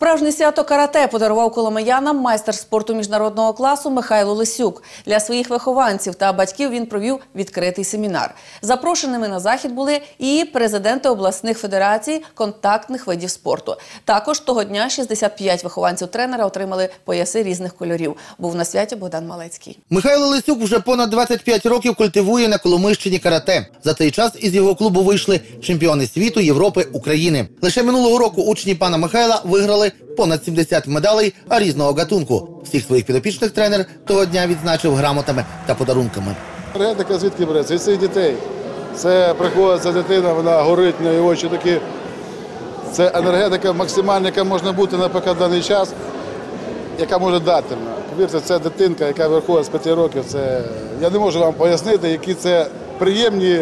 Справжнє свято карате подарував коломиянам майстер спорту міжнародного класу Михайло Лисюк. Для своїх вихованців та батьків він провів відкритий семінар. Запрошеними на захід були і президенти обласних федерацій контактних видів спорту. Також того дня 65 вихованців тренера отримали пояси різних кольорів. Був на святі Богдан Малецький. Михайло Лисюк вже понад 25 років культивує на Коломийщині карате. За цей час із його клубу вийшли чемпіони світу, Європи, України. Лише минулого року учні пана Михайла виграли понад 70 медалей різного гатунку. Всіх своїх підопічних тренер того дня відзначив грамотами та подарунками. Енергетика звідки береться? Від цих дітей. Це приходить ця дитина, вона горить, в неї очі такі. Це енергетика максимальна, яка може бути на даний час, яка може дати. Повірте, це дитинка, яка виходить з 5 років. Це... Я не можу вам пояснити, які це приємні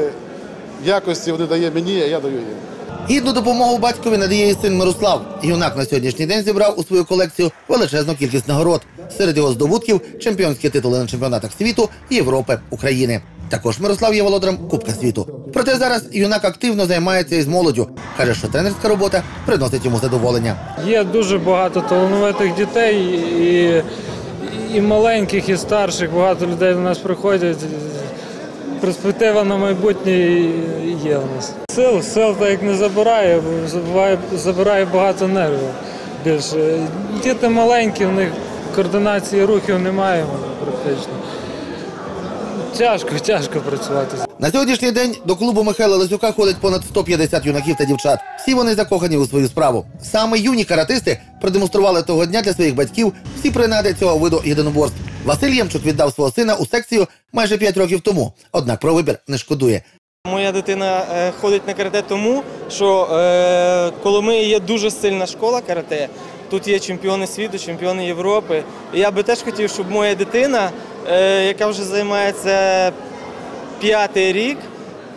якості вони дає мені, а я даю їм. Гідну допомогу батькові надає і син Мирослав. Юнак на сьогоднішній день зібрав у свою колекцію величезну кількість нагород. Серед його здобутків чемпіонські титули на чемпіонатах світу, Європи, України. Також Мирослав є володарем Кубка світу. Проте зараз юнак активно займається із молоддю. Каже, що тренерська робота приносить йому задоволення. Є дуже багато талановитих дітей, і, і маленьких, і старших. Багато людей до нас приходять. Перспектива на майбутнє є у нас. Сил, сил так як не забирає, забирає, забирає багато нервів більше. Діти маленькі, в них координації рухів немає практично. Тяжко, тяжко працювати. На сьогоднішній день до клубу Михайла Лисюка ходить понад 150 юнаків та дівчат. Всі вони закохані у свою справу. Саме юні каратисти продемонстрували того дня для своїх батьків всі принади цього виду єдиноборств. Василь Ємчук віддав свого сина у секцію майже 5 років тому. Однак про вибір не шкодує. Моя дитина е, ходить на карате тому, що е, Коломиї є дуже сильна школа карате. Тут є чемпіони світу, чемпіони Європи. І я би теж хотів, щоб моя дитина, е, яка вже займається п'ятий рік,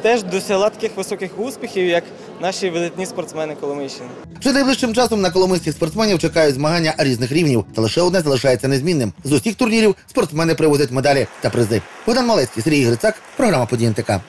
теж досягла таких високих успіхів, як наші видатні спортсмени Коломийщини. Вже найближчим часом на коломийських спортсменів чекають змагання різних рівнів, та лише одне залишається незмінним. З усіх турнірів спортсмени привозять медалі та призи. Богдан Малецький, Сергій Грицак, програма «Події НТК».